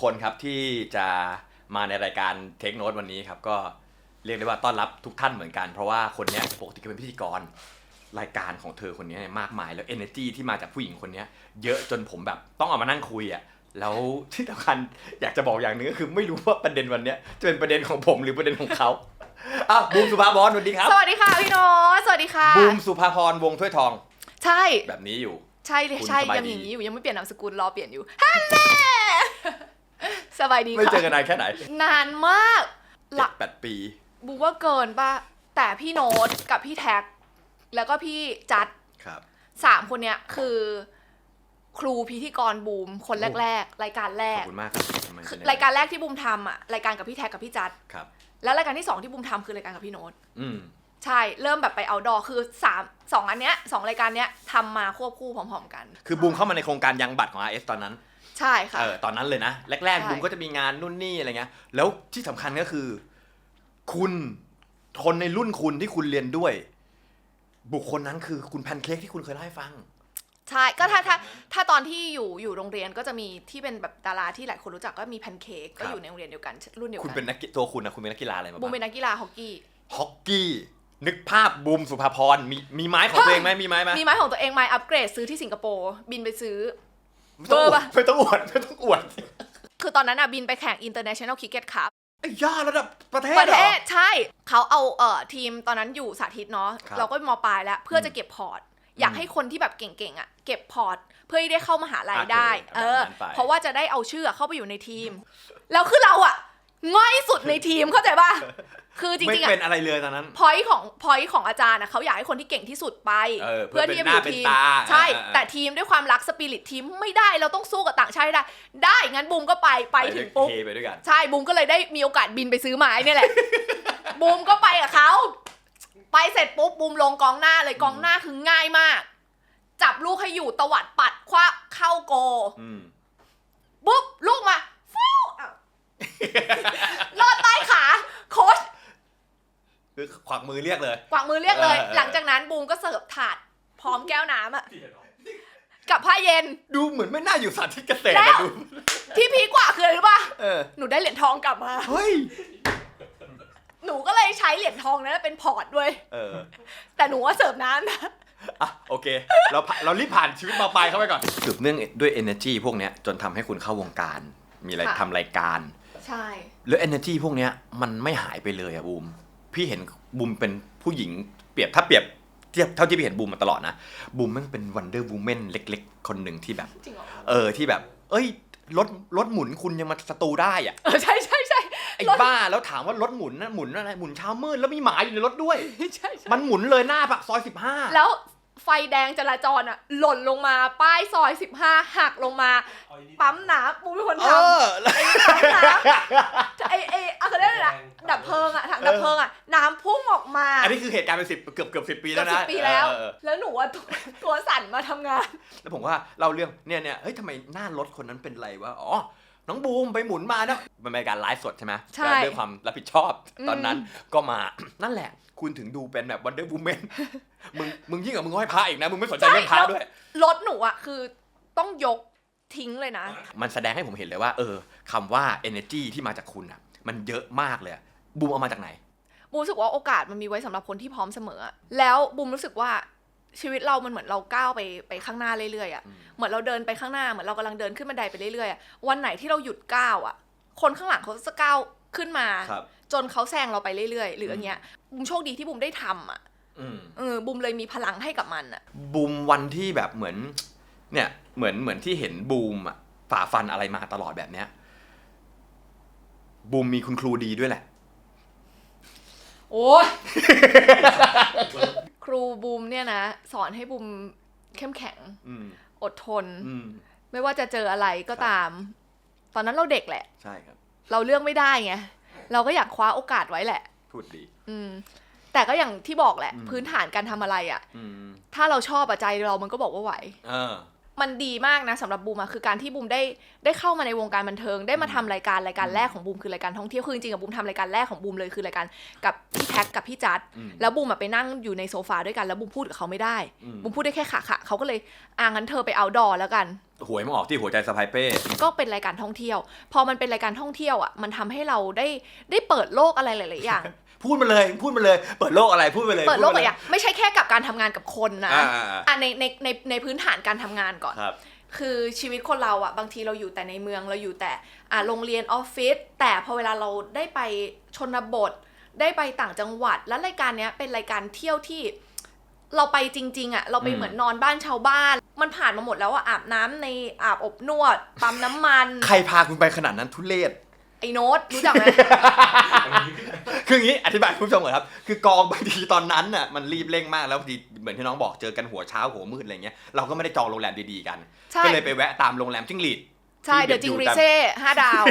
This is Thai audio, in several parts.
หนึ่งบุคคลครับที่จะมาในรายการเทคโน t วันนี้ครับก็เรียกได้ว่าต้อนรับทุกท่านเหมือนกัน เพราะว่าคนเนี้ยปกติก็เป็นพิธีกรรายการของเธอคนนี้เนี่ยมากมาย แล้ว energy ที่มาจากผู้หญิงคนเนี้ยเยอะจนผมแบบต้องเอามานั่งคุยอะ่ะแล้วที่สำคัญอยากจะบอกอย่างหนึงก็คือไม่รู้ว่าประเด็นวันเนี้ยจะเป็นประเด็นของผมหรือประเด็นของเขาอ้าวบูมสุภาพรสวัสดีครับ สวัสดีค่ะพี่โน้ตสวัสดีค่ะ บูมสุภาพรวงถ้วยทองใช่ แบบนี้อยู่ ใช่เลยคุณใช่สบายยังดี อย่างนี้อยู่ยังไม่เปลี่ยนนามสกุลรอเปลี่ยนอยู่ฮันแน่ สบายดีไม่ค่ะเจอกันนานแค่ไหนนานมากหเจ็ลัดกแปดปี บูว่าเกินป่ะ แต่พี่โน้ตกับพี่แท็ก แล้วก็พี่จัดครับ สามคนเนี้ยคือ ครูพิธีกรบูมคนแรก ๆ รายการแรขอกบคุณมากครับทำไมคือเป็นรายการแรกที่บูมทำอะรายการกับพี่แท็กกับพี่จัด ครับ แล้วรายการที่สองที่บูมทำคือรายการกับพี่โน้ตอืม ใช่เริ่มแบบไปเอาดอคือสามสองอันเนี้ยสองรายการเนี้ยทำมาควบคู่พร้อมๆกัน คือบูมเข้ามาในโครงการยังบัตรของ RS ตอนนั้น ใช่ค่ะ เออตอนนั้นเลยนะ แรก ใช่ ๆบูมก็จะมีงานนู่นนี่อะไรเงี้ย แล้วที่สำคัญก็คือ คุณคนในรุ่นคุณที่คุณเรียนด้วย บุคคลนั้นคือคุณแพนเค้กที่คุณเคยเล่าให้ฟัง ใช่ก็ถ้าถ้าถ้าตอนที่อยู่อยู่โรงเรียนก็จะมีที่เป็นแบบดาราที่หลายคนรู้จักก็มีแพนเค้กก็ครับ อยู่ในโรงเรียนเดียวกันรุ่นเดียวคุณกัเป็นนักกีตัวคุณนะคุณเป็นนักกีฬาอะไรมาบูมบ้างเป็นนักกีฬาฮอกกี้ ฮอกกี้ นึกภาพบูมสุภาพรมีมีไม้ของตัวเองไหมมีไม้ไหมมีไม้ของตัวเองไม้อัปเกรดซื้อที่สิงคโปร์บินไปซื้อ ไม่ต้องอเบอร์วดปะไม่ต้องอวดไม่ต้องอวดคือตอนนั้นอะบินไปแข่ง International Cricket Cup ไอ้ย่าระดับประเทศประเหรเทอศใช่ เขาเอาเอ่อทีมตอนนั้นอยู่สาธิตเนาะครับเราก็มปลายแล้ว เพื่ออมจะเก็บพอร์ต อยากให้คนที่แบบเก่งๆอะเก็บพอร์ต เพื่อที่ได้เข้ามหาลัยโอเคได้ เออแบบนั้นไปเพราะว่าจะได้เอาชื่อเข้าไปอยู่ในทีม แล้วคือเราอะ ง่อยสุดในทีมเข้าใจป่ะคือจไม่ริงๆอะเป็นอะไรเลยตอนนั้น พอยของพอยของอาจารย์นะเขาอยากให้คนที่เก่งที่สุดไปเออเพื่อที่จะไปอยู่เป็นหน้าทีเป็นมตาใช่เออเออแต่ทีมด้วยความรักสปิริตทีมไม่ได้เราต้องสู้กับต่างชาติให้ได้ ได้งั้นบูมก็ไปไปถึงปุ๊บเทไปด้วยกันใช่บูมก็เลยได้มีโอกาสบินไปซื้อไม้เนี่ยแหละบูมก็ไปกับเขาไปเสร็จปุ๊บบูมลงกองหน้าเลยกองหน้าคือง่ายมาก จับลูกให้อยู่ตวัดปัดคว้าเข้าโกอืมปุ๊บลูกมาฟู้อ้าว ลอดใต้ขาโค้ชคือขวักมือเรียกเลย กวางมือเรียกเลย เออเออ หลังจากนั้นบูมก็เสิร์ฟถาด พร้อมแก้วน้ำอะกับผ้าเย็น ดูเหมือนไม่น่าอยู่สาธิตเกษตรแล้นะวดูที่พีคกว่าคืออะไรรู้ป่ะ เออหนูได้เหรียญทองกลับมา เฮ้ยหนูก็เลยใช้เหรียญทองนั้นเป็นพอร์ตด้วย เออแต่หนูว่าเสิร์ฟน้ำนะ อะโอเค เราผ่านเรารีบผ่านชีวิตมาปลายเข้าไปก่อนสืบเนื่องด้วย energy พวกเนี้ยจนทำให้คุณเข้าวงการ มีอะไรค่ะ ทำรายการ ใช่ แล้ว energy พวกเนี้ยมันไม่หายไปเลยอะบูม พี่เห็นบูมเป็นผู้หญิงเปรียบถ้าเปรียบเทียบเท่าที่พี่เห็นบูมมาตลอดนะ บูมแม่งเป็นวันเดอร์วูแมนเล็ก ๆ คนหนึ่งที่แบบ จริงเหรอเออที่แบบ เอ้ยรถรถหมุนคุณยังมาสตูได้อะเออใช่ใช่ใช่ ไอ้รถ บ้าแล้วถามว่ารถหมุนนะหมุนอะไรหมุนเช้ามืดแล้วมีหมาอยู่ในรถด้วย ใช่ใช่มันหมุนเลยหน้าปากซอยสิบห้า แล้ว ไฟแดงจราจรอะหล่นลงมาป้ายซอย 15 หักลงมา ปั๊มน้ำบูมเป็นคนเอทำอไอไออะไรนั่นแหละดับเพลิงอะถังดับเพลิงอะน้ำพุ่งออกมา อันนี้คือเหตุการณ์เป็นสิบเกือบเกือบสิบปีเกืแล้อวบสินะบปีแล้ว เออเออแล้วหนูว่าตัวตัวสั่นมาทำงาน แล้วผมว่าเล่าเรื่องเนี่ยเนี่ยเฮ้ยทำไมหน้ารถคนนั้นเป็นไรวะ อ๋อ น้องบูมไปหมุนมานะมันเป็นการไลฟ์สดใช่ไหมใช่แล้วด้วยความรับผิดชอบอืมตอนนั้นก็มา นั่นแหละ คุณถึงดูเป็นแบบวันเดอร์บูแมนมึงมึงยิ่งกว่ามึงห้อยพระอีกนะ มึงไม่สนใจเรื่องพระด้วย รถหนูอะคือต้องยกทิ้งเลยนะ มันแสดงให้ผมเห็นเลยว่า เออคำว่า energy ที่มาจากคุณอะ มันเยอะมากเลยอะบูมเอามาจากไหน บูมรู้สึกว่าโอกาสมันมีไว้สำหรับคนที่พร้อมเสมออะแล้วบูมรู้สึกว่า ชีวิตเรามันเหมือนเราก้าวไปไปข้างหน้าเรื่อยๆอะอืมเหมือนเราเดินไปข้างหน้าเหมือนเรากำลังเดินขึ้นบันไดไปเรื่อยๆอะวันไหนที่เราหยุดก้าวอะคนข้างหลังเขาจะก้าวขึ้นมาครับจนเขาแซงเราไปเรื่อยๆ หรืออย่างเงี้ยบูมโชคดีที่บูมได้ทำอะอืมเออบูมเลยมีพลังให้กับมันอะบูมวันที่แบบเหมือน เนี่ยเหมือนเหมือนที่เห็นบูมอะฝ่าฟันอะไรมาตลอดแบบเนี้ยบูมมีคุณครูดีด้วยแหละ โอ้ยค รูบูมเนี่ยนะสอนให้บูมเข้มแข็งอืมอดทนอืมไม่ว่าจะเจออะไรก็ตาม ตอนนั้นเราเด็กแหละ ใช่ครับ เราเลือกไม่ได้ไงเราก็อยากคว้าโอกาสไว้แหละ พูดดี อืม แต่ก็อย่างที่บอกแหละอืมพื้นฐานการทำอะไรอะ่ะอืมถ้าเราชอบอะใจเรามันก็บอกว่าไหว เออ มันดีมากนะสำหรับบูมอะคือการที่บูมได้ได้เข้ามาในวงการบันเทิง ได้มาทำรายการรายการแรกของบูมคือรายการท่องเที่ยวคือจริงๆอะบูมทำรายการแรกของบูมเลยคือรายการกับพี่แท็กกับพี่จัดอืมแล้วบูมอะไปนั่งอยู่ในโซฟาด้วยกันแล้วบูมพูดกับเขาไม่ได้อืมบูมพูดได้แค่ขะขะเขาก็เลยอ่างั้นเธอไปเอาดอแล้วกันหวยมาออกที่หัวใจสะพายเป้ ก็เป็นรายการท่องเที่ยว พอมันเป็นรายการท่องเที่ยวอะมันทำให้เราได้ได้เปิดโลกอะไรหลาย ๆ อย่าง พูดมาเลยพูดมาเลย เปิดโลกอะไรพูดมาเลยเปิดโลกหพูลายอย่างไม่ใช่แค่กับการทำงานกับคนนะอ่าอะในในในในพื้นฐานการทำงานก่อนครับคือชีวิตคนเราอะบางทีเราอยู่แต่ในเมืองเราอยู่แต่อ่าโรงเรียนออฟฟิศแต่พอเวลาเราได้ไปชนบท ได้ไปต่างจังหวัด แล้วรายการเนี้ยเป็นรายการเที่ยวที่เราไปจริง ๆอะเราไปอืมเหมือนนอนบ้านชาวบ้าน มันผ่านมาหมดแล้วอะอาบน้ำในอาบอบนวดปั๊มน้ำมัน ใครพาคุณไปขนาดนั้นทุเรศ ไอ้โน้ตรู้จักไหม คืออย่างนี้อธิบายคุณผู้ชมก่อนครับ คือกองบางทีตอนนั้นน่ะมันรีบเร่งมากแล้วบางทีเหมือนที่น้องบอกเจอกันหัวเช้าหัวมืดอะไรเงี้ยเราก็ไม่ได้จองโรงแรมดีๆกัน ใช่ ก็เลยไปแวะตามโรงแรมจิ้งหรีด ใช่ ที่เดอะเด็จิกงอยู่รีตามเซ่ห้าดาว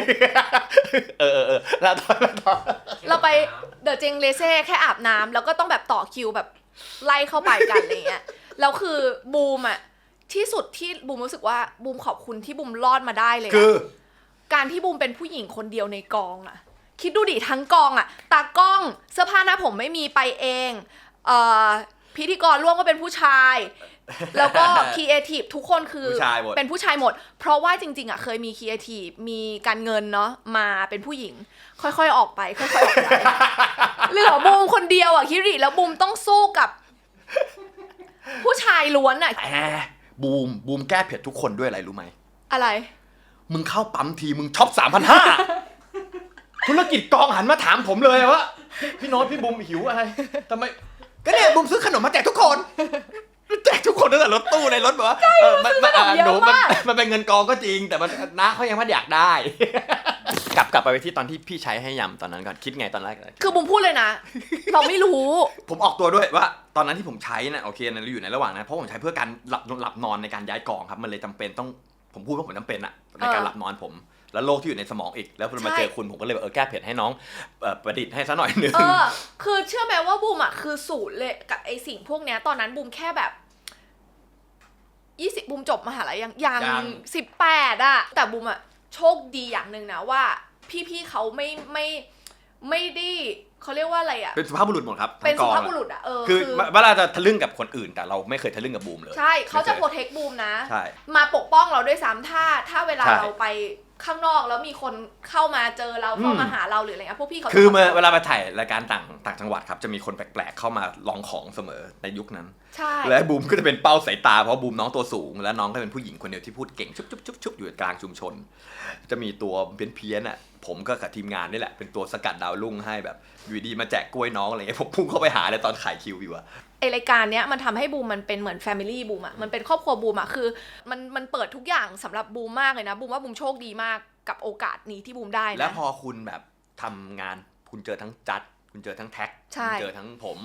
เออเออเออแล้วตอนแล้วตอนเราไปเดอะจิงเรเซ่แค่อาบน้ำแล้วก็ต้องแบบต่อคิวแบบไล่เข้าไปกันอะไรเงี้ยแล้วคือบูมอะที่สุดที่บูมรู้สึกว่าบูมขอบคุณที่บูมรอดมาได้เลยอะคือ การที่บูมเป็นผู้หญิงคนเดียวในกองอะคิดดูดิทั้งกองอะตากล้องเสื้อผ้าหน้าผมไม่มีไปเองเอ่อพิธีกรร่วมก็เป็นผู้ชาย แล้วก็ครีเอทีฟทุกคนคือผู้ชายหมด เป็นผู้ชายหมด เพราะว่าจริงๆอะเคยมีครีเอทีฟมีการเงินเนาะมาเป็นผู้หญิง ค่อยๆออกไปค่อยๆออกไปเหลือบูมคนเดียวอะคิริแล้วบูมต้องสู้กับ ผู้ชายล้วนอะแต่บูมบูมแก้เผ็ดทุกคนด้วยอะไรรู้ไหมอะไร มึงเข้าปั๊มทีมึงช็อปสามพันห้าธุรกิจกองหันมาถามผมเลยว่าพี่โน้ตพี่บูมหิวอะไรทำไมก็เนี่ยบูมซื้อขนมมาแจกทุกคน แจกทุกคนตั้งแต่รถตู้ในรถแบบว่าเออมันมันอะเยอะหนูมันมากมันเป็นเงินกองก็จริง แต่มันน้าเขายังไม่อยากได้ กลับกลับไปที่ตอนที่พี่ใช้ให้ยำตอนนั้นก่อนคิดไงตอนแรก คือบูมพูดเลยนะ เราไม่รู้ ผมออกตัวด้วยว่า ตอนนั้นที่ผมใช้นะโอเคนะเราอยู่ในระหว่างนั้นเพราะผมใช้เพื่อการหลับหลับนอนในการย้ายกองครับมันเลยจำเป็นต้อง ผมพูดว่าผมจำเป็นอะในการเออหลับนอนผม แล้วโรคที่อยู่ในสมองอีก แล้วพอมาใช่เจอคุณผมก็เลยแบบเออแก้เผ็ดให้น้องเอ่อประดิษฐ์ให้ซะหน่อยหนึง เออ คือเชื่อไหมว่าบูมอะคือศูนย์เลยกับไอสิ่งพวกเนี้ย ตอนนั้นบูมแค่แบบยี่สิบบูมจบมหาลัยยังยังยัง สิบแปดอะแต่บูมอะโชคดีอย่างหนึ่งนะว่า พี่ๆเขาไม่ไม่ไม่ได้เขาเรียกว่าอะไรอะเป็นสุภาพบุรุษหมดครับเป็นทั้สุงกองภาพอะบุรุษอะเออคือคือเวลาจะทะลึ่งกับคนอื่น แต่เราไม่เคยทะลึ่งกับบูมเลย ใช่เขาจะไม่โปเคยรเทคบูมนะ ใช่ มาปกป้องเราด้วยซ้ำถ้า ถ้าเวลาใช่ เราไปข้างนอกแล้วมีคนเข้ามาเจอเราเข้าอืมมาหาเราหรืออะไรเงี้ยพวกพี่เขาจะคือเมื่อเวลาไปถ่ายรายการต่างต่างจังหวัดครับ จะมีคนแปลกๆเข้ามาลองของเสมอในยุคนั้น ใช่ และบูมก็จะเป็นเป้าสายตาเพราะบูมน้องตัวสูง และน้องก็เป็นผู้หญิงคนเดียวที่พูดเก่งชุบชุบชุบชุบอยู่กลางชุมชน จะมีตัวเพี้ยนๆอะ ผมก็กับทีมงานนี่แหละเป็นตัวสกัดดาวรุ่งให้แบบอยู่ดีมาแจกกล้วยน้องอะไรเงี้ยผมพุ่งเข้าไปหาเลยตอนขายคิวอยู่อะไอรายการเนี้ยมันทำให้บูมมันเป็นเหมือนแฟมิลี่บูมอะมันเป็นครอบครัวบูมอะคือมันมันเปิดทุกอย่างสำหรับบูมมากเลยนะบูมว่าบูมโชคดีมากกับโอกาสนี้ที่บูมได้นะแล้วพอคุณแบบทำงานคุณเจอทั้งจัด คุณเจอทั้งแท็กใช่คุณเจอทั้งผม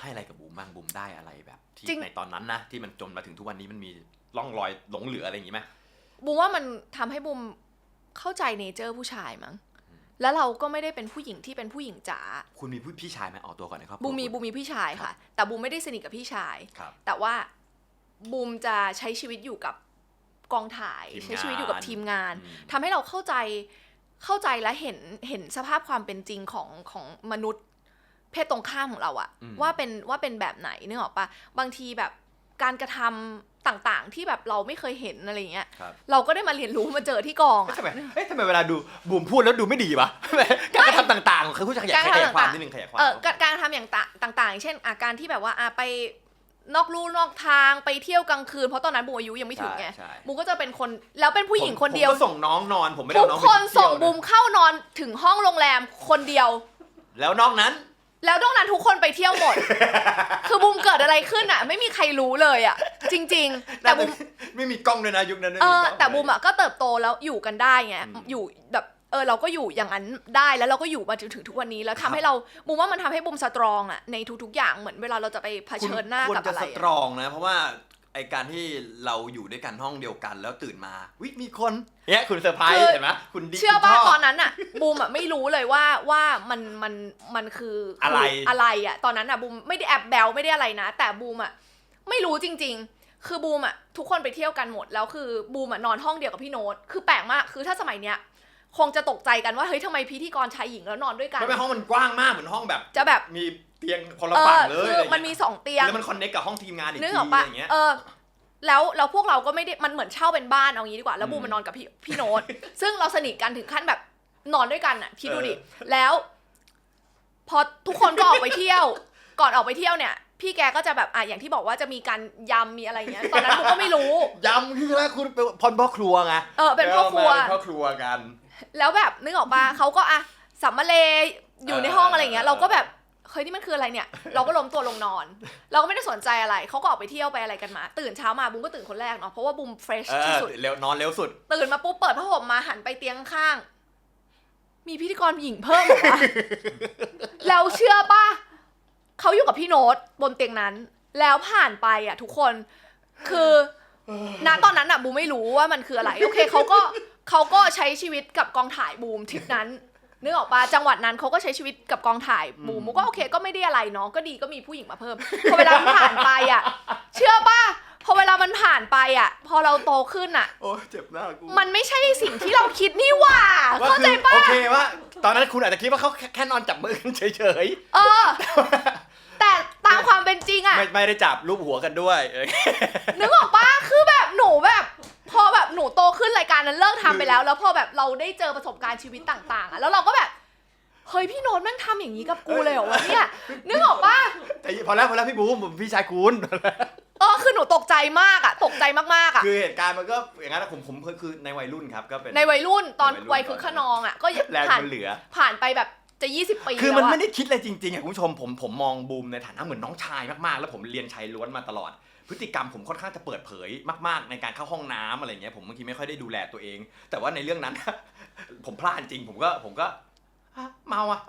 ให้อะไรกับบูมบ้างบูมได้อะไรแบบที่จริงในตอนนั้นนะที่มันจนมาถึงทุกวันนี้มันมีร่องรอยหลงเหลืออะไรอย่างงี้ไหมบูมว่ามันทำให้บูม เข้าใจเนเจอร์ผู้ชายมั้งแล้วเราก็ไม่ได้เป็นผู้หญิงที่เป็นผู้หญิงจ๋าคุณมีผู้พี่ชายไหมออกตัวก่อนนะครับบูมมีบูมมีพี่ชายค่ะ แต่บูมไม่ได้สนิทกับพี่ชายครับแต่ว่าบูมจะใช้ชีวิตอยู่กับกองถ่ายทีมงานใช้ชีวิตอยู่กับทีมงานอืมทำให้เราเข้าใจเข้าใจและเห็นเห็นสภาพความเป็นจริงของของมนุษย์เพศตรงข้ามของเราอะอืมว่าเป็นว่าเป็นแบบไหนนึกออกปะบางทีแบบการกระทำ ต่างๆ ที่แบบเราไม่เคยเห็นอะไรเงี้ยครับ เราก็ได้มาเรียนรู้มาเจอที่กองอะ ทำไมเอ๊ะทำไมเวลาดูบูมพูดแล้วดูไม่ดีวะ การกระทำต่างๆคือผู้ชายขยายการกระขทำยายความต่างๆ นิดนึงขยายความ เออการการกระทำอย่างต่างต่างๆอย่างเช่นอาการที่แบบว่าอะไปนอกลู่นอกทางไปเที่ยวกลางคืนเพราะตอนนั้นบูมอายุยังไม่ถึงไงใช่บูมก็จะเป็นคนแล้วเป็นผู้หญิงผมคนเดียว ผมก็ส่งน้องนอนผมไม่ได้ทุเอากน้องไปคนเที่ยวส่งนะบูมเข้านอนถึงห้องโรงแรมคนเดียว แล้วนอกนั้น แล้วนอกนั้นทุกคนไปเที่ยวหมด คือบูมเกิดอะไรขึ้นอะ ไม่มีใครรู้เลยอะ จริง ๆ แต่บูมไม่มีกล้องด้วยนะยุคนั้นไม่เอมีอกล้องแต่บูมอะก็เติบโตแล้วอยู่กันได้ไงอืมอยู่แบบเออเราก็อยู่อย่างนั้นได้แล้วเราก็อยู่มาจนถึงทุกวันนี้แล้วทำให้เราบูมว่ามันทำให้บูมสตรองอะในทุกๆอย่างเหมือนเวลาเราจะไปเผคุณชิญหน้าควรกับจะอะไรสอะตรองนะ เพราะว่า ไอการที่เราอยู่ด้วยกันห้องเดียวกันแล้วตื่นมาวิมีคนเนี่ยคุณเซอร์ไพรส์เห็นไหมคุณดีเชื่อคุณป่ะชบตอนนั้นอะบูมอะไม่รู้เลยว่าว่ามันมันมันคือออะไร อะไรอะตอนนั้นอะบูมไม่ได้แอบแบลไม่ได้อะไรนะ แต่บูมอะไม่รู้จริง ๆ คือบูมอะทุกคนไปเที่ยวกันหมดแล้วคือบูมอะนอนห้องเดียวกับพี่โน้ตคือแปลกมากคือถ้าสมัยเนี้ยคงจะตกใจกันว่าเฮ้ยทำไมพิธีกรชายหญิงแล้วนอนด้วยกัน ไม่เป็นห้องมันกว้างมากเหมือนห้องแบบ จะแบบมี เตียงคนละเอฝั่งอเลยคืออะไรมันมีเงี้ยสองเตียงแล้วมันคอนเนคกับห้องทีมงานอีกนึกทีออกอะปะไรอย่างเงี้ยเออแล้วแล้วพวกเราก็ไม่ได้มันเหมือนเช่าเป็นบ้านเอางี้ดีกว่าแล้วบูมอืมมันนอนกับพี่พี่โน้ตซึ่งเราสนิทกันถึงขั้นแบบนอนด้วยกันอะคิดดูดิเออแล้ว พอทุกคนก็ออกไปเที่ยว ก่อนออกไปเที่ยวเนี่ย พี่แกก็จะแบบอะอย่างที่บอกว่าจะมีการยำมีอะไรอย่างเงี้ยตอนนั้นบูมก็ไม่รู้ยำคือแล้วคุณเป็นพอนพ่อครัวไงเออเป็นพ่อครัวเป็นพ่อครัวกัน แล้วแบบนึกออกปะเขาก็อะสัมมาเลอยู่ในห้องอะไรอย่างเงี้ยเออเราก็แบบ เฮ้ยนี่มันคืออะไรเนี่ย เราก็ล้มตัวลงนอน เราก็ไม่ได้สนใจอะไร เขาก็ออกไปเที่ยวไปอะไรกันมา ตื่นเช้ามาบุ้มก็ตื่นคนแรกเนาะ เพราะว่าบุ้มเฟรชเอที่อสุด เร็วนอนเร็วสุด ตื่นมาปุ๊บเปิดผ้าห่มมาหันไปเตียงข้าง มีพิธีกรหญิงเพิ่มเหรอวะแล้วเชื่อปะเขาอยู่กับพี่โน้ตบนเตียงนั้น แล้วผ่านไปอะ ทุกคน คือณตอนนั้นอะบูมไม่รู้ว่ามันคืออะไร โอเคเขาก็เขาก็ใช้ชีวิตกับกองถ่ายบูมทริปนั้น นึกออกปะจังหวัดนั้นเขาก็ใช้ชีวิตกับกองถ่ายบูมอืมบูมก็โอเคก็ไม่ได้อะไรเนาะก็ดีก็มีผู้หญิงมาเพิ่มพอเวลามันผ่านไปอะ เชื่อปะพอเวลามันผ่านไปอะ พอเราโตขึ้นอะ โอ้ยเจ็บหน้ากูมันไม่ใช่สิ่งที่เราคิดนี่หว่าว่าเข้าใจคือปะโอเคว่า ตอนนั้นคุณอาจจะคิดว่าเขาแค่แค่นอนจับมือกันเฉยเออ แต่ตามความเป็นจริงๆอะไม่ไม่ได้จับรูปหัวกันด้วยเออ นึกออกปะคือแบบหนูแบบ พอแบบหนูโตขึ้นรายการนั้นเลิกทำไปแล้ว แล้วพอแบบเราได้เจอประสบการณ์ชีวิตต่างๆอะแล้วเราก็แบบเฮ้ยพี่โน้ตแม่งทำอย่างนี้กับกูเลยเหรอวะเนี่ยนึกออกปะ แต่พอแล้วพอแล้วพี่บูมผมพี่ชายคุณ เออคือหนูตกใจมากอะตกใจมากๆอะคือเหตุการณ์มันก็อย่างนั้นนะผมผมคือในวัยรุ่นครับก็เป็น ในวัยรุ่นตอนในวัวัยยรุ่นคือขนองอะก็แรงผ่านมันเหลือ ผ่านไปแบบ จะยี่สิบปีคือมันแล้วะไม่ได้คิดอะไรจริงๆอะคุณผู้ชมผมผมมองบูมในฐานะเหมือนน้องชายมากๆ แล้วผมเรียนชายล้วนมาตลอด พฤติกรรมผมค่อนข้างจะเปิดเผยมาก ๆ ในการเข้าห้องน้ำอะไรเงี้ยผมบางทีไม่ค่อยได้ดูแลตัวเอง แต่ว่าในเรื่องนั้น ผมพลาดจริงผมก็ผมก็อะเมาอะ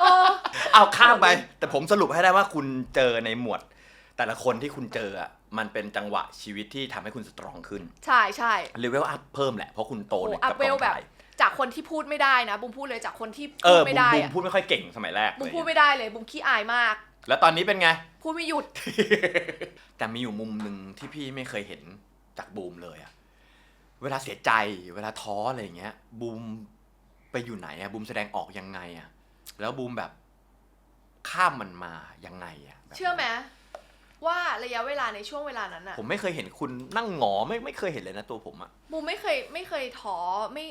เออ เอาข้ามไป แต่ผมสรุปให้ได้ว่าคุณเจอในหมวด แต่ละคนที่คุณเจออะมันเป็นจังหวะชีวิตที่ทำให้คุณสตรองขึ้นใช่ใช่ เลเวลอัพเพิ่มแหละเพราะคุณโตโอ้ในอัพกับเวกลองแบบถ่าย จากคนที่พูดไม่ได้นะบุมพูดเลยจากคนที่เอพูดอไม่บูมได้บูมอะพูดไม่ค่อยเก่งสมัยแรกบุมเลยพูดไม่ได้เลยบุมขี้อายมาก แล้วตอนนี้เป็นไง พูดไม่หยุด แต่มีอยู่มุมหนึ่งที่พี่ไม่เคยเห็นจากบูมเลยอะเวลาเสียใจเวลาท้ออะไรอย่างเงี้ย บูมไปอยู่ไหนอะบูมแสดงออกยังไงอะแล้วบูมแบบข้ามมันมายังไงอะแบบเชื่อไหมว่าระยะเวลาในช่วงเวลานั้นอะผมไม่เคยเห็นคุณนั่งหงอไม่ไม่เคยเห็นเลยนะตัวผมอะ บูมไม่เคยไม่เคยท้อไม่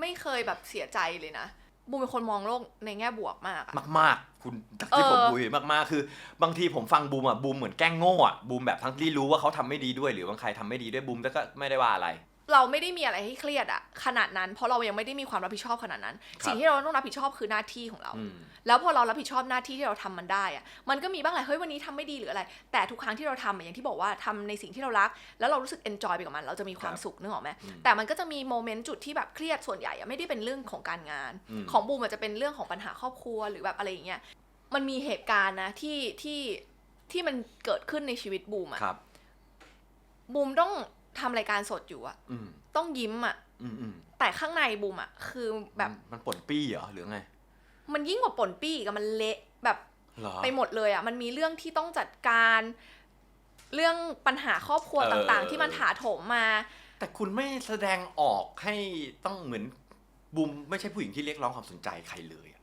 ไม่เคยแบบเสียใจเลยนะ บูมเป็นคนมองโลกในแง่บวกมากอะ มากๆ คุณจากที่เออ ผมคุยมากๆ คือ บางทีผมฟังบูมอะบูมเหมือนแกล้งโง่อะบูมแบบทั้งที่รู้ว่าเขาทำไม่ดีด้วยหรือบางใครทำไม่ดีด้วยบูมก็ไม่ได้ว่าอะไร เราไม่ได้มีอะไรให้เครียดอะขนาดนั้นเพราะเรายังไม่ได้มีความรับผิดชอบขนาดนั้นครับสิ่งที่เราต้องรับผิดชอบคือหน้าที่ของเราอืมแล้วพอเรารับผิดชอบหน้าที่ที่เราทำมันได้อะมันก็มีบ้างแหละเฮ้ยวันนี้ทำไม่ดีหรืออะไร แต่ทุกครั้งที่เราทำอะอย่างที่บอกว่าทำในสิ่งที่เรารัก แล้วเรารู้สึกเอนจอยไปกับมัน เราจะมีความครับสุขนึกออกไหมอืมแต่มันก็จะมีโมเมนต์จุดที่แบบเครียดส่วนใหญ่อะไม่ได้เป็นเรื่องของการงานอืมของบูมอาจจะเป็นเรื่องของปัญหาครอบครัวหรือแบบอะไรอย่างเงี้ยมันมีเหตุการณ์นะที่ที่ที่มันเกิดขึ้นในชีวิตบูมอะครับบูมต้อง ทำรายการสดอยู่อะอืมต้องยิ้มอะอืมอืมแต่ข้างในบูมอะคือแบบมันป่นปี้เหรอหรือไง มันยิ่งกว่าป่นปี้อีกับมันเละแบบเหรอไปหมดเลยอะมันมีเรื่องที่ต้องจัดการ เรื่องปัญหาครอบครัวเออต่างๆ ที่มันถาโถมมา แต่คุณไม่แสดงออกให้ต้องเหมือนบูมไม่ใช่ผู้หญิงที่เรียกร้องความสนใจใครเลยอะ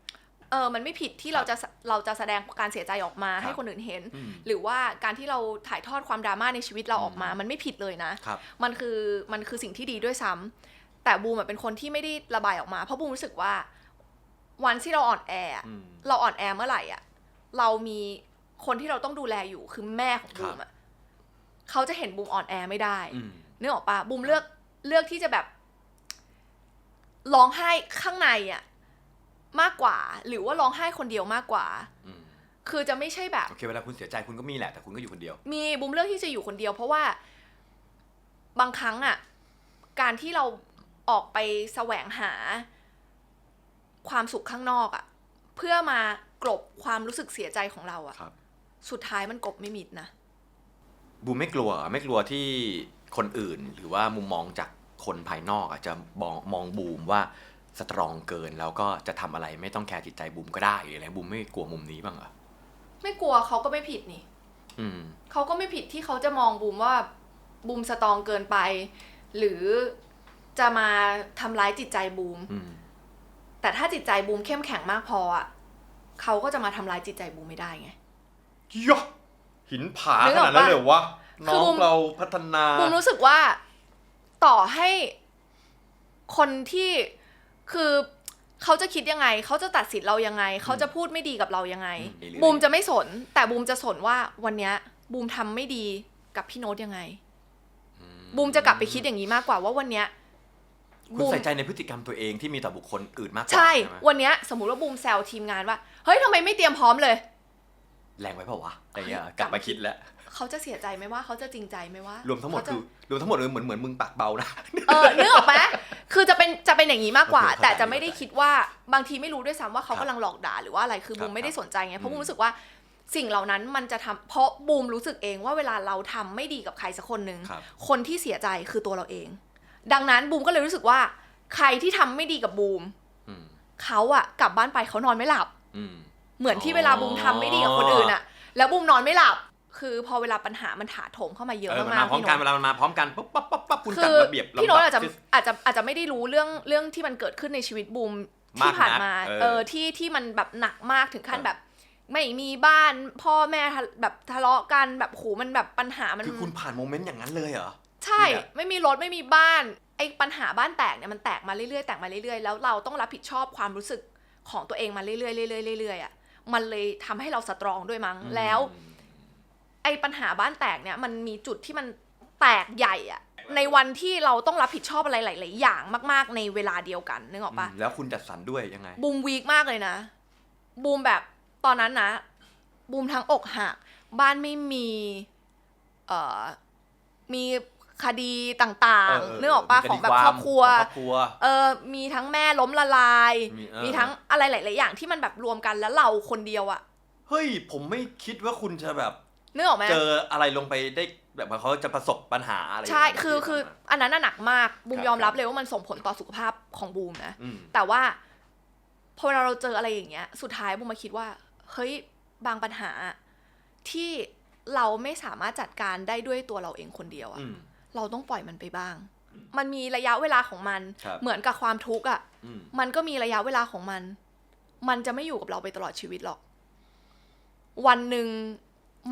เออ มันไม่ผิดที่ครับเราจะ เราจะแสดงการเสียใจออกมาครับให้คนอื่นเห็นอืมหรือว่าการที่เราถ่ายทอดความดราม่าในชีวิตเราออกมาอืมมันไม่ผิดเลยนะครับมันคือมันคือสิ่งที่ดีด้วยซ้ำแต่บูมอะเป็นคนที่ไม่ได้ระบายออกมา เพราะบูมรู้สึกว่าวันที่เราอ่อนแออะอืมเราอ่อนแอเมื่อไหร่อะ เรามีคนที่เราต้องดูแลอยู่คือแม่ของบูมอะเขาจะเห็นบูมอ่อนแอไม่ได้อืมนึกออกปะบูมเลือกเลือกที่จะแบบร้องไห้ข้างในอะ มากกว่า หรือว่าร้องไห้คนเดียวมากกว่า อืมคือจะไม่ใช่แบบ โอเคเวลาคุณเสียใจคุณก็มีแหละแต่คุณก็อยู่คนเดียว มีบูมเลือกที่จะอยู่คนเดียว เพราะว่าบางครั้งอะการที่เราออกไปแสวงหา ความสุขข้างนอกอะเพื่อมากลบความรู้สึกเสียใจของเราอะครับ สุดท้ายมันกลบไม่มิดนะบูมไม่กลัวเหรอไม่กลัวที่คนอื่นหรือว่ามุมมองจากคนภายนอกอาจจะมองมองบูมว่า สตรองเกินแล้วก็จะทำอะไรไม่ต้องแคร์จิตใจบูมก็ได้หรืออะไรบูมไม่กลัวมุมนี้บ้างเหรอไม่กลัวเขาก็ไม่ผิดนี่อืมเขาก็ไม่ผิดที่เขาจะมองบูมว่าบูมสตรองเกินไป หรือจะมาทำร้ายจิตใจบูมอืมแต่ถ้าจิตใจบูมเข้มแข็งมากพออะเขาก็จะมาทำร้ายจิตใจบูมไม่ได้ไงยะหินผานึกขออกนาดนั้นปะเลยเหรอวะน้คืออบูงมเราพัฒนาบูมรู้สึกว่าต่อให้คนที่ คือเขาจะคิดยังไง เขาจะตัดสินเรายังไง เขาจะพูดไม่ดีกับเรายังไง อืมเรื่อยๆบูมจะไม่สน แต่บูมจะสนว่าวันเนี้ยบูมทำไม่ดีกับพี่โน้ตยังไง บูมจะกลับไปคิดอย่างนี้มากกว่าว่าวันเนี้ยคุณใส่ใจในพฤติกรรมตัวเองที่มีต่อบุคคลอื่นมากกว่าใช่ ไหมวันเนี้ยสมมติว่าบูมแซวทีมงานว่า เฮ้ยทำไมไม่เตรียมพร้อมเลย แรงไว้เปล่าวะอะไรเงี้ยเฮ้ยกลับมาคิดแล้ว เขาจะเสียใจไหมว่าเขาจะจริงใจไหมว่ารวมทั้งหมดเขาจะคือรวมทั้งหมดเลยเหมือนเหมือนมึงปากเบานะเออนึกออกไหมคือจะเป็นจะเป็นอย่างนี้มากกว่าโอเคเข้าใจแต่จะไม่ได้คิดว่าบางทีไม่รู้ด้วยซ้ำว่าเขาครับกำลังหลอกด่าหรือว่าอะไรคือครับบูมไม่ได้สนใจไงเพราะอืมบูมรู้สึกว่าสิ่งเหล่านั้นมันจะทำเพราะบูมรู้สึกเองว่าเวลาเราทำไม่ดีกับใครสักคนหนึ่งครับคนที่เสียใจคือตัวเราเอง ดังนั้นบูมก็เลยรู้สึกว่า ใครที่ทำไม่ดีกับบูมอืมเขาอะกลับบ้านไปเขานอนไม่หลับอืมเหมือนที่เวลาบูมทำไม่ดีกับคนอื่นอะแล้วบูมนอนไม่หลับ คือพอเวลาปัญหามันถาโถมเข้ามาเยอะเออมันมากมาๆพร้อมพี่โน้กันตเวลามันมาพร้อมกันปุ๊บปั๊บปั๊บปั๊บคุณจัดคือระเบียบลำดับ พี่โน้ตอาจจะที่อาจจะอาจจะไม่ได้รู้เรื่องเรื่องที่มันเกิดขึ้นในชีวิตบูมมากที่ผ่านนักมาเออ เออที่ที่มันแบบหนักมากถึงขั้นเออแบบ ไม่มีบ้านพ่อแม่ทะแบบทะเลาะกันแบบโหมันแบบปัญหามัน คือคุณผ่านโมเมนต์อย่างนั้นเลยเหรอ ใช่ เนี่ย ไม่มีรถไม่มีบ้านไอ้ปัญหาบ้านแตกเนี่ยมันแตกมาเรื่อยๆแตกมาเรื่อยๆแล้วเราต้องรับผิดชอบความรู้สึกของตัวเองมาเรื่อยๆเรื่อยๆเรื่อยๆอะมันเลยทำให้เราสตรองด้วยมั้งแล้ว ไอ้ปัญหาบ้านแตกเนี่ยมันมีจุดที่มันแตกใหญ่อะในวันที่เราต้องรับผิดชอบอะไรหลาย ๆ อย่างมาก ๆ ในเวลาเดียวกันนึกออกปะอืมแล้วคุณจัดสรรด้วยยังไง บูมวีคมากเลยนะ บูมแบบตอนนั้นนะ บูมทั้งอกหัก บ้านไม่มีเอ่อมีคดีต่างๆนึกออกปะของแบบครอบครัวครอบครัว เออมีทั้งแม่ล้มละลายมีเออมีทั้งอะไรหลาย ๆ อย่างที่มันแบบรวมกันแล้วเราคนเดียวอะเฮ้ย ผมไม่คิดว่าคุณจะแบบ นึกออกไหมเจออะไรลงไปได้แบบว่าเขาจะประสบปัญหาอะไรใช่ย่างนั้นคือที่คือผ่านมาอันนั้นน่ะหนักมากบูมครับยอมรับครับเลยว่ามันส่งผลต่อสุขภาพของบูมนะอืมแต่ว่าพอเวลาเราเจออะไรอย่างเงี้ย สุดท้ายบูมมาคิดว่าเฮ้ยบางปัญหาที่เราไม่สามารถจัดการได้ด้วยตัวเราเองคนเดียวอะอืมเราต้องปล่อยมันไปบ้าง มันมีระยะเวลาของมันครับเหมือนกับความทุกข์อะอืมมันก็มีระยะเวลาของมัน มันจะไม่อยู่กับเราไปตลอดชีวิตหรอก วันหนึ่ง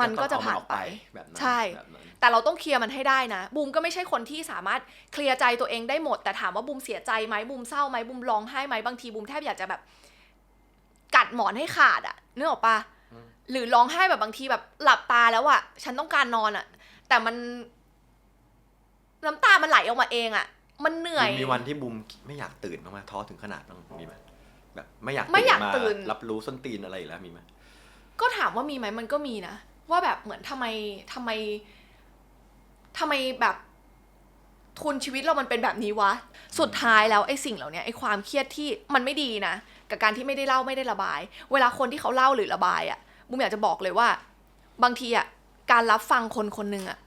มันก็จะผ่านต้องเอมัออกไปแบบนั้นใช่แบบนั้นแต่เราต้องเคลียร์มันให้ได้นะ บูมก็ไม่ใช่คนที่สามารถเคลียร์ใจตัวเองได้หมด แต่ถามว่าบูมเสียใจไหมบูมเศร้าไหมบูมร้องไห้ไหมบางทีบูมแทบอยากจะแบบ กัดหมอนให้ขาดอะนึกออกปะอืมหรือร้องไห้แบบบางทีแบบหลับตาแล้วอะฉันต้องการนอนอะแต่มัน น้ำตามันไหลออกมาเองอะมันเหนื่อย มีวันที่บุมไม่อยากตื่นบ้างไหมท้อถึงขนาดนั้นมีไหมแบบ ไม่อยากไม่อยากมาตื่นรับรู้ส้นตีนอะไรอีกแล้วมีไหมก็ถามว่ามีไหมมันก็มีนะ ว่าแบบเหมือนทำไมทำไมทำไมแบบทุนชีวิตเรามันเป็นแบบนี้วะ สุดท้ายแล้วไอ้สิ่งเหล่านี้ไอ้ความเครียดที่มันไม่ดีนะ กับการที่ไม่ได้เล่าไม่ได้ระบาย เวลาคนที่เขาเล่าหรือระบายอะ่ะบุมอยากจะบอกเลยว่า บางทีอะ่ะการรับฟังคนคนหนึ่งอะ่ะ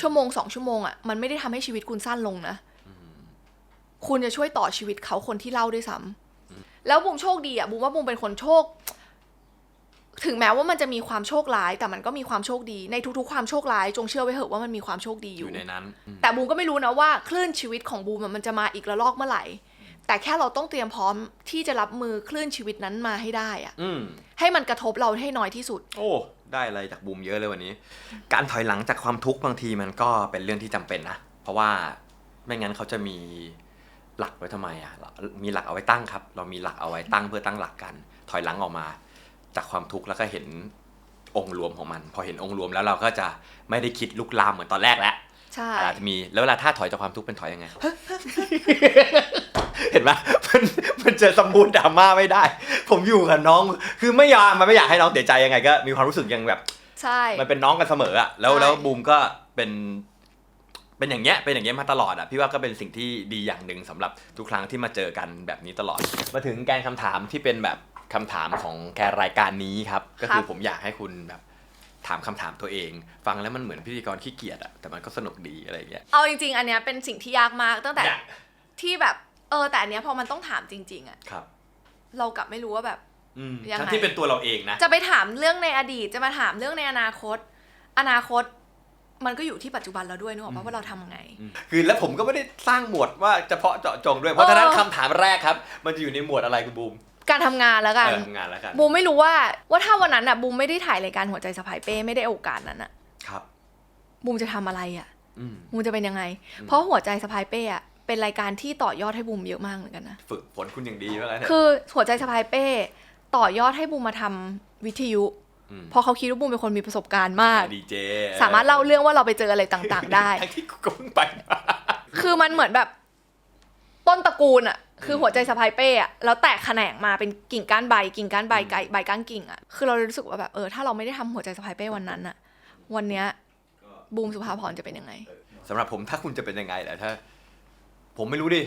ชั่วโมงสองชั่วโมงอะ่ะมันไม่ได้ทำให้ชีวิตคุณสั้นลงนะคุณจะช่วยต่อชีวิตเขาคนที่เล่าด้วยซ้ำแล้วบุมโชคดีอะ่ะบุมว่าบุมเป็นคนโชค ถึงแม้ว่ามันจะมีความโชคร้ายแต่มันก็มีความโชคดีในทุกๆ ความโชคร้าย จงเชื่อไว้เถอะว่ามันมีความโชคดีออยู่ ยู่ในนั้นอืมแต่บูมก็ไม่รู้นะว่าคลื่นชีวิตของบูมอะมันจะมาอีกระลอกเมื่อไหร่ แต่แค่เราต้องเตรียมพร้อมที่จะรับมือคลื่นชีวิตนั้นมาให้ได้อะอืมให้มันกระทบเราให้น้อยที่สุด โอ้ ได้อะไรจากบูมเยอะเลยวันนี้ การถอยหลังจากความทุกข์บางทีมันก็เป็นเรื่องที่จำเป็นนะ เพราะว่าไม่งั้นเขาจะมีหลักไว้ทำไมอะ มีหลักเอาไว้ตั้งครับ เรามีหลักเอาไว้ตั้งเพื่อตั้งหลักกัน ถอยหลังออกมา จากความทุกข์แล้วก็เห็นองค์รวมของมัน พอเห็นองค์รวมแล้วเราก็จะไม่ได้คิดลุกลามเหมือนตอนแรกแล้วใช่อาจจะมีแล้วเวลาถ้าถอยจากความทุกข์เป็นถอยยังไง เห็นไหมมันมันเจอสมูทดราม่าไม่ได้ ผมอยู่กับน้อง คือไม่ยอมมันไม่อยากให้น้องเสียใจยังไง ก็มีความรู้สึกยังแบบ ใช่ มันเป็นน้องกันเสมออะแล้วใช่แล้วบูมก็เป็นเป็นอย่างเงี้ยเป็นอย่างเงี้ยมาตลอดอะพี่ว่าก็เป็นสิ่งที่ดีอย่างหนึ่งสำหรับทุกครั้งที่มาเจอกันแบบนี้ตลอด มาถึงแกนคำถามที่เป็นแบบ คำถามของแกนรายการนี้ครับ ก็คือผมอยากให้คุณแบบถามคำถามตัวเอง ฟังแล้วมันเหมือนพิธีกรขี้เกียจอะแต่มันก็สนุกดีอะไรอย่างเงี้ยเอาจริง ๆ อันเนี้ยเป็นสิ่งที่ยากมากตั้งแต่อยากที่แบบเออแต่อันเนี้ยพอมันต้องถามจริง ๆอะครับ เรากลับไม่รู้ว่าแบบอืมยังไงทั้งที่เป็นตัวเราเองนะจะไปถามเรื่องในอดีตจะมาถามเรื่องในอนาคต อนาคตมันก็อยู่ที่ปัจจุบันเราด้วยนึกออกอืปะมว่าเราทำยังไง คือแล้วผมก็ไม่ได้สร้างหมวดว่าเฉพาะเจาะจงด้วย เพราะฉะนั้นเออคำถามแรกครับ มันจะอยู่ในหมวดอะไรคุณบูม การทำงานแล้วกันเออทำงานแล้วกันบูมไม่รู้ว่าว่าถ้าวันนั้นอะบูมไม่ได้ถ่ายรายการหัวใจสะพายเป้ไม่ได้โอกาสนั้นอะครับ บูมจะทำอะไรอะอืม บูมจะเป็นยังไงอืมเพราะหัวใจสะพายเป้อะเป็นรายการที่ต่อยอดให้บูมเยอะมากเหมือนกันนะ ฝึกฝนคุณอย่างดีว่างั้นเถอะคือหัวใจสะพายเป้ ต่อยอดให้บูมมาทำวิทยุ มเพราะเขาคิดว่าบูมเป็นคนมีประสบการณ์มาก ดีเจสามารถเล่าเรื่องว่าเราไปเจออะไรต่างๆ ได้ ทั้งที่กูก็เพิ่งไปมาคือมันเหมือนแบบ ต้นตระกูลอะคือหัวใจสะพายเป้อะแล้วแตกแขนงมาเป็นกิ่งก้านใบ กิ่งก้านใบไกใบก้านกิ่งอะคือเราเลยรู้สึกว่าแบบเออถ้าเราไม่ได้ทำหัวใจสะพายเป้วันนั้นอะวันเนี้ยบูมสุภาพรจะเป็นยังไงสำหรับผมถ้าคุณจะเป็นยังไงแหละถ้า ผมไม่รู้ดิ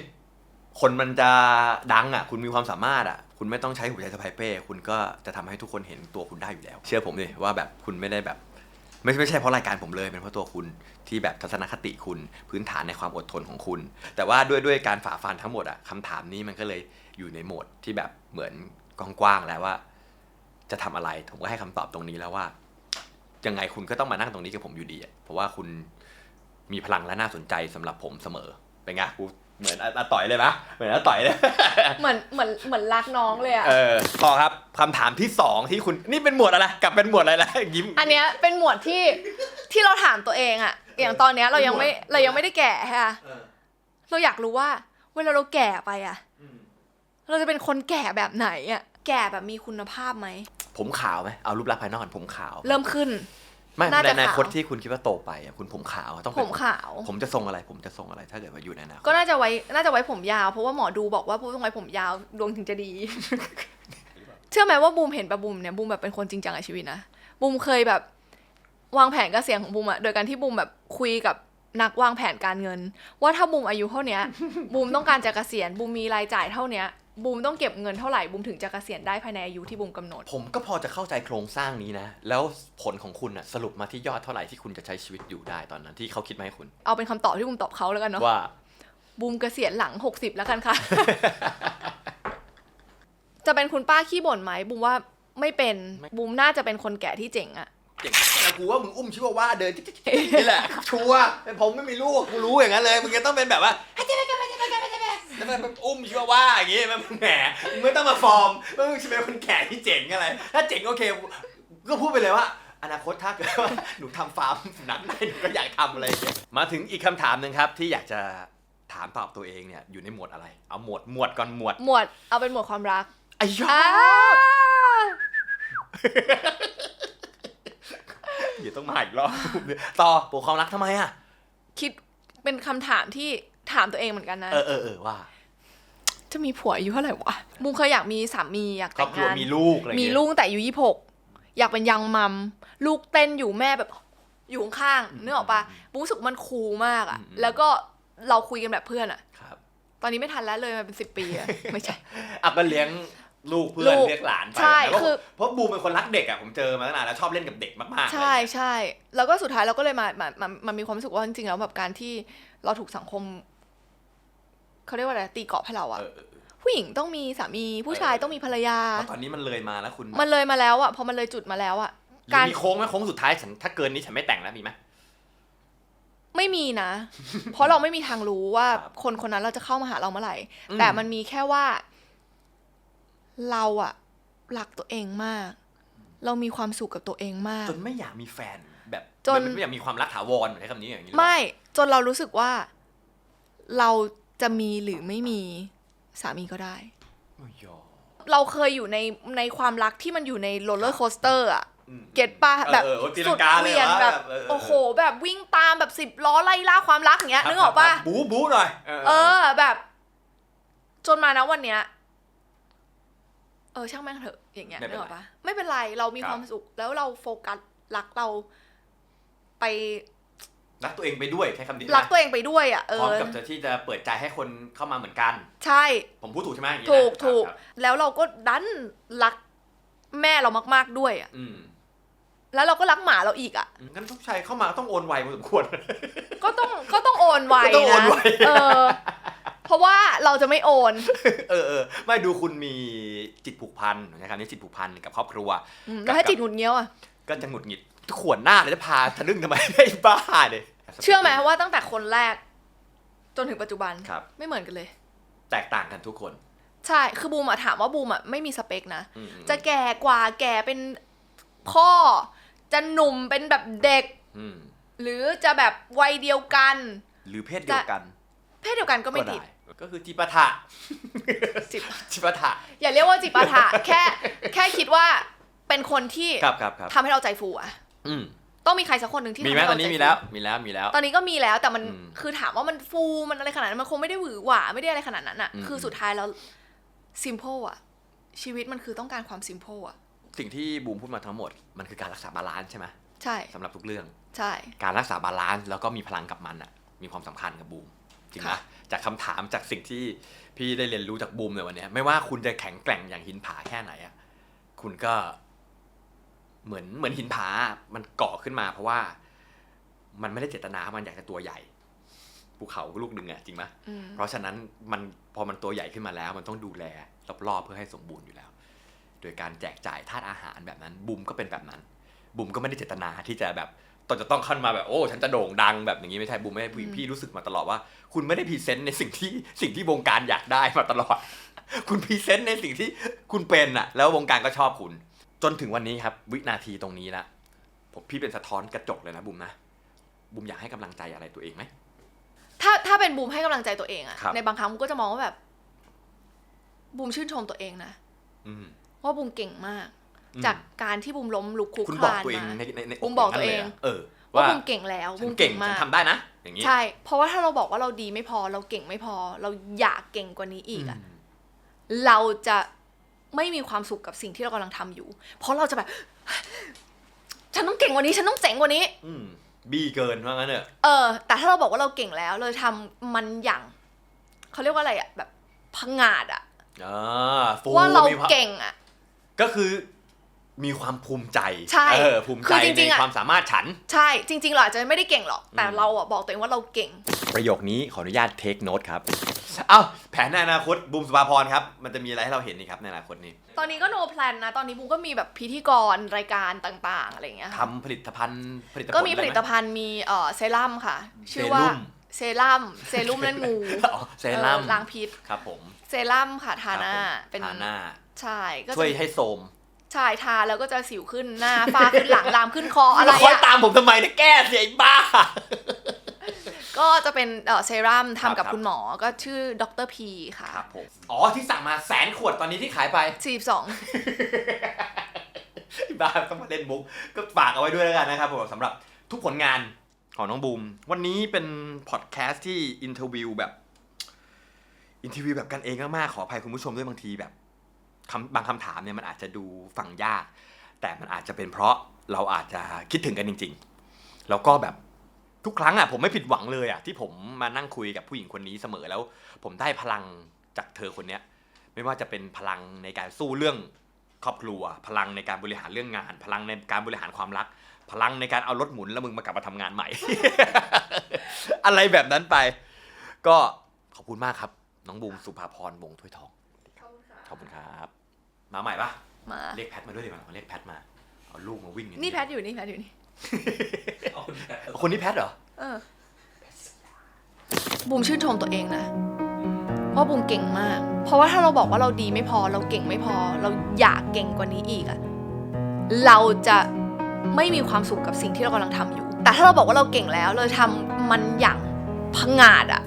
คนมันจะดังอะ คุณมีความสามารถอะ คุณไม่ต้องใช้หัวใจสะพายเป้ คุณก็จะทำให้ทุกคนเห็นตัวคุณได้อยู่แล้ว เชื่อผมดิว่าแบบคุณไม่ได้แบบ ไม่ไม่ใช่เพราะรายการผมเลยเป็นเพราะตัวคุณ ที่แบบทัศนคติคุณพื้นฐานในความอดทนของคุณ แต่ว่าด้วยด้วยการฝ่าฟันทั้งหมดอะคำถามนี้มันก็เลยอยู่ในโหมดที่แบบเหมือนกว้างๆแล้วว่า จะทำอะไรผมก็ให้คำตอบตรงนี้แล้วว่ายังไงคุณก็ต้องมานั่งตรงนี้กับผมอยู่ดีอะเพราะว่าคุณมีพลังและน่าสนใจสำหรับผมเสมอเป็นไงกูเหมือนอาอาต่อยเลยปะเหมือนอาต่อยเลย เหมือนเหมือนเหมือนรักน้องเลยอะเออพอครับคำถามที่สองที่คุณนี่เป็นหมวดอะไรกลับเป็นหมวดอะไรแล้วยิ้ม อันเนี้ยเป็นหมวดที่ที่เราถามตัวเองอะ อย่างตอนเนี้ยเรายังไม่เรายังไม่ได้แก่ค่ะเออเราอยากรู้ว่า เวลาเราแก่ไปอะอืมเราจะเป็นคนแก่แบบไหนอะแก่แบบมีคุณภาพไหมผมขาวไหมเอารูปลักษณ์ภายนอกก่อนผมขาวเริ่มขึ้น ไม่น่าในจะอนาคตขาว ที่คุณคิดว่าโตไปอะคุณผมขาวต้องผเป็นมขาว ผมจะทรงอะไร ผมจะทรงอะไรถ้าเกิดว่าอยู่ในอนาคตก็น่าจะไว้น่าจะไว้ผมยาวเพราะว่าหมอดูบอกว่าบูมต้องไว้ผมยาวดวงถึงจะดี เชื่อไหมว่าบูมเห็นปะบูมเนี่ยบูมแบบเป็นคนจริงจังกับชีวิตนะบูมเคยแบบ วางแผนเกษียณของบูมอะโดยการที่บูมแบบคุยกับนักวางแผนการเงิน ว่าถ้าบูมอายุเท่าเนี้ยบูมต้องการจะเกษียณบูมมีรายจ่ายเท่าเนี้ยบูมต้องเก็บเงินเท่าไหร่บูมถึงจะเกษียณได้ภายในอายุที่บูมกำหนด ผมก็พอจะเข้าใจโครงสร้างนี้นะ แล้วผลของคุณอะสรุปมาที่ยอดเท่าไหร่ที่คุณจะใช้ชีวิตอยู่ได้ตอนนั้นที่เขาคิดมาให้คุณ เอาเป็นคำตอบที่บูมตอบเขาแล้วกันเนาะว่า บูมเกษียณหลังหกสิบแล้วกันค่ะ จะเป็นคุณป้าขี้บ่นไหมบูมว่าไม่เป็นบูมน่าจะเป็นคนแก่ที่เจ๋งอะ จ๋งแต่กูว่ามึงอุ้มชิวาว่าเดินจิ๊กจิ๊กจิ๊กนี่แหละชัวร์เป็นผมไม่มีลูกกูรู้อย่างนั้นเลยมึงจะต้องเป็นแบบว่าแล้วมันอุ้มชิวาว่าอย่างงี้มันแหมมึงไม่ต้องมาฟอร์มว่ามึงจะเป็นคนแก่ที่เจ๋งอะไร ถ้าเจ๋งโอเคก็พูดไปเลยว่า อนาคตถ้าเกิดว่าหนูทำฟาร์มสุนัขได้หนูก็อยากทำอะไรอย่างเงี้ยมาถึงอีกคำถามหนึ่งครับที่อยากจะถามตอบตัวเองเนี่ยอยู่ในหมวดอะไร เอาหมวดหมวดก่อนหมวดหมวดเอาเป็นหมวดความรักไอ้ยออ่า เดี๋ยวต้องมาอีกรอบต่อปกความรักทำไมอะ คิดเป็นคำถามที่ถามตัวเองเหมือนกันนะ เออเออเออว่า จะมีผัวอายุเท่าไหร่วะบูมเคยอยากมีสามีอยากครอแต่บงครัวงานมีลูกอะไรอย่างมีเงี้ยลูกตั้งแต่อายุยี่หกอยากเป็นยังมัมลูกเต้นอยู่แม่แบบอยู่ข้างอืมๆนึกออกปะบูมรู้สึกมันคูลมากอะอืมแล้วก็เราคุยกันแบบเพื่อนอะครับตอนนี้ไม่ทันแล้วเลยมาเป็นสิบปีอะไม่ใช่อะก็เลี้ยง ลูกเพื่อนลูกเรียกหลานไปใช่แล้วก็คือ เพราะบูมเป็นคนรักเด็กอะผมเจอมาตั้งนานแล้วชอบเล่นกับเด็กมากๆใช่อะไรอย่างเงี้ยใช่แล้วก็สุดท้ายเราก็เลยมามามามามีความรู้สึกว่าจริงๆแล้วแบบการที่เราถูกสังคมเขาเรียกว่าอะไรตีกรอบให้เราอะเออเออเออผู้หญิงต้องมีสามีผู้ชายเออ ต้องมีภรรยา เพราะตอนนี้มันเลยมาแล้วคุณมันเลยมาแล้วอะพอมันเลยจุดมาแล้วอะหรือการมีโค้งไหมโค้งสุดท้ายฉันถ้าเกินนี้ฉันไม่แต่งแล้วมีไหม ไม่มีนะ เพราะเราไม่มีทางรู้ว่าครับคนคนนั้นเราจะเข้ามาหาเราเมื่อไหร่ อืม แต่มันมีแค่ว่า เราอะรักตัวเองมาก เรามีความสุขกับตัวเองมาก จนไม่อยากมีแฟนแบบจนไม่อยากมีความรักถาวรใช้คำนี้อย่างนี้หรือเปล่าไม่ จนเรารู้สึกว่า เราจะมีหรือไม่มีสามีก็ได้ โอ้ยยอเราเคยอยู่ในในความรักที่มันอยู่ในโรลเลอร์โคสเตอร์อะอืม เก็ตปะแบบเออเออตีลัสุงดกาเหเลยวี่ยงวะแบบเออเออ โอ้โห แบบวิ่งตามแบบสิบล้อไล่ล่าความรักอย่างเงี้ยนึกออกปะบู๊บู๊หน่อยเออ แบบ จนมานะวันเนี้ย เออช่างแม่งเถอะอย่างเงี้ยไม่เป็นนึกไรออกปะไม่เป็นไรเรามีครับความสุขแล้วเราโฟกัสรักเราไปรักตัวเองไปด้วยใช้คำนี้รักนะตัวเองไปด้วยอะเอพร้อมอกับจะที่จะเปิดใจให้คนเข้ามาเหมือนกัน ใช่ ผมพูดถูกใช่ไหมอย่างนี้นะถูกครับถูกครับแล้วเราก็ดันรักแม่เรามากๆด้วยอะ อืมแล้วเราก็รักหมาเราอีกอะ งั้นต้องใช้เข้ามาต้องโอนไวพอสมควร ก็ต้องก็ต้องโอนไวก็ต้องโอนนะไว เออ เพราะว่า เราจะไม่โอน เออเออไม่ดูคุณมีจิตผูกพันใช้คำนี้จิตผูกพันกับครอบครัวอืมแล้วถ้าจิตหงุดเงี้ยวอะ ก็จะหงุดหงิดขวนหน้าเลยจะพาทะลึ่งทำไม ไอ้บ้าเนี่ยเชื่อไหมว่าตั้งแต่คนแรก จนถึงปัจจุบัน ครับ ไม่เหมือนกันเลย แตกต่างกันทุกคนใช่ คือบูมอะถามว่าบูมอะไม่มีสเปคนะ อืมอืมจะแก่กว่าแก่เป็นพ่อ จะหนุ่มเป็นแบบเด็ก อืมหรือจะแบบวัยเดียวกัน หรือเพศเดียวกันเพศเดียวกันก็ไม่ก็ติดได้ ก็คือจิปาถะจิบจิปาถะอย่าเรียกว่าจิปาถะแค่แค่คิดว่าเป็นคนที่ครับครับครับทำให้เราใจฟูอะอืมต้องมีใครสักคนหนึ่งที่มีทำไหมให้ตเราอนนี้ใจมีฟูแล้วมีแล้วมีแล้ว ตอนนี้ก็มีแล้วแต่มันอืมคือถามว่ามันฟูมันอะไรขนาดนั้นมันคงไม่ได้หวือหวาไม่ได้อะไรขนาดนั้นอะอืมคือสุดท้ายแล้ว simple อะชีวิตมันคือต้องการความ simple อะสิ่งที่บูมพูดมาทั้งหมด มันคือการรักษาบาลานซ์ใช่ไหมใช่สำหรับทุกเรื่อง ใช่ การรักษาบาลานซ์แล้วก็มีพลังกับมันอะ มีความสำคัญกับบูม จริงไหมค่ะจากคำถามจากสิ่งที่พี่ได้เรียนรู้จากบูมในวันเนี้ยไม่ว่าคุณจะแข็งแกร่งอย่างหินผาแค่ไหนอะคุณก็เหมือนเหมือนหินผา มันเกาะขึ้นมาเพราะว่า มันไม่ได้เจตนา มันอยากจะตัวใหญ่ภูเขาลูกหนึ่งอะจริงไหมอืมเพราะฉะนั้นมันพอมันตัวใหญ่ขึ้นมาแล้ว มันต้องดูแลรอบๆเพื่อให้สมบูรณ์อยู่แล้ว โดยการแจกจ่ายธาตุอาหารแบบนั้นบูมก็เป็นแบบนั้นบูมก็ไม่ได้เจตนาที่จะแบบ ตอนจะต้องขึ้นมาแบบโอ้ฉันจะโด่งดังแบบอย่างนี้ไม่ใช่บูมไม่ได้พี่อืมพี่รู้สึกมาตลอดว่า คุณไม่ได้พรีเซนต์ในสิ่งที่สิ่งที่วงการอยากได้มาตลอด คุณพรีเซนต์ในสิ่งที่คุณเป็นอะแล้ววงการก็ชอบคุณ จนถึงวันนี้ครับ วินาทีตรงนี้ละผมพี่เป็นสะท้อนกระจกเลยนะบูมนะบูมอยากให้กำลังใจอะไรตัวเองไหมถ้าถ้าเป็นบูมให้กำลังใจตัวเองอะครับในบางครั้งบูมก็จะมองว่าแบบบูมชื่นชมตัวเองนะอืมว่าบูมเก่งมากอืม จากการที่บูมล้มลุกคลุกคุณคบอกลานตัวเองมาในในในบูมบอกตัวเองย่านั้นลยะเออว่าว่าบูมเก่งแล้วฉับูนมเก่เก่งงฉัมานกทำได้นะอย่างนี้ใช่ เพราะว่าถ้าเราบอกว่าเราดีไม่พอ เราเก่งไม่พอ เราอยากเก่งกว่านี้อีกอะมเราจะไม่มีความสุขกับสิ่งที่เรากำลังทำอยู่ เพราะเราจะแบบ ฉันต้องเก่งกว่านี้ ฉันต้องเจ๋งกว่านี้ อืมบีเกินว่างั้นเนอะเออ แต่ถ้าเราบอกว่าเราเก่งแล้วเราทำมันอย่างเขาเรียกว่าอะไรอะแบบพังงาดอะอ่าฟูว่าเรามีควมเก่งอะก็คือ มีความภูมิใจใช่เออภูมิคืใจอจริในงๆอะความสามารถฉัน ใช่จริง ๆ เราอาจจะไม่ได้เก่งหรอก แต่อืมเราอะบอกตัวเองว่าเราเก่ง ประโยคนี้ขออนุญาตเทคโน e ครับเอ้าแผนในอนาคตบูมสุภาพรครับ มันจะมีอะไรให้เราเห็นนี่ครับในอนาคตนี้ ตอนนี้ก็ no plan นะ ตอนนี้บูมก็มีแบบพิธีกรรายการต่างๆอะไรอย่างเงี้ยค่ะทำผลิตภัณฑ์ผลิตภัณฑ์ก็มีผลิตภัณฑ์ภัณฑ์มีเอ่อเซรั่มค่ะ ชื่อว่าเซรุ่มเซรั่มเซรุ่มนั่นงูเซรั่มเออล้างพิษครับผมเซรั่มค่ะทาหน้าครับผมเป็นทาหน้าใช่ก็ช่วยจะให้โสม ใช่ทาแล้วก็จะสิวขึ้นหน้าฝ้าขึ้นหลังลามขึ้นคออะไรแล้วคอยอะตามผมทำไมเนี่ยแก้เสียไอ้บ้า ก็จะเป็นเอ่อเซรั่มครับทำกับครับคุณหมอก็ชื่อดรพีค่ะครับผมอ๋อที่สั่งมาแสนขวดตอนนี้ที่ขายไป 42 บ้าต้องมาเล่นมุกก็ฝากเอาไว้ด้วยแล้วกันนะครับผมสำหรับทุกผลงานของน้องบูม วันนี้เป็นพอดแคสต์ที่อินเทอร์วิวแบบ อินเทอร์วิวแบบกันเองมากๆขออภัยคุณผู้ชมด้วยบางทีแบบคำ บางคำถามเนี่ยมันอาจจะดูฟังยาก แต่มันอาจจะเป็นเพราะเราอาจจะคิดถึงกันจริง ๆ แล้วก็แบบทุกครั้งอะผมไม่ผิดหวังเลยอะที่ผมมานั่งคุยกับผู้หญิงคนนี้เสมอแล้ว ผมได้พลังจากเธอคนเนี้ยไม่ว่าจะเป็นพลังในการสู้เรื่องครอบครัว พลังในการบริหารเรื่องงาน พลังในการบริหารความรัก พลังในการเอารถหมุนแล้วมึงมากลับมาทำงานใหม่ อะไรแบบนั้นไป ก็ขอบคุณมากครับ น้องบูมสุภาพรวงศ์ถ้วยทอง ขอบคุณครับ มาใหม่ปะมาเรียกแพทมาด้วยดีกว่าเรียกแพทมาเอาลูกมาวิ่งอย่างนี่แพทอยู่นี่แพทอยู่นี่เอาคนนี้แพทเหรอเออบูมชื่นชมตัวเองนะว่าบูมเก่งมาก เพราะว่าถ้าเราบอกว่าเราดีไม่พอ เราเก่งไม่พอ เราอยากเก่งกว่านี้อีกอะเราจะไม่มีความสุขกับสิ่งที่เรากำลังทำอยู่ แต่ถ้าเราบอกว่าเราเก่งแล้ว เราทำมันอย่างพังงาดอะ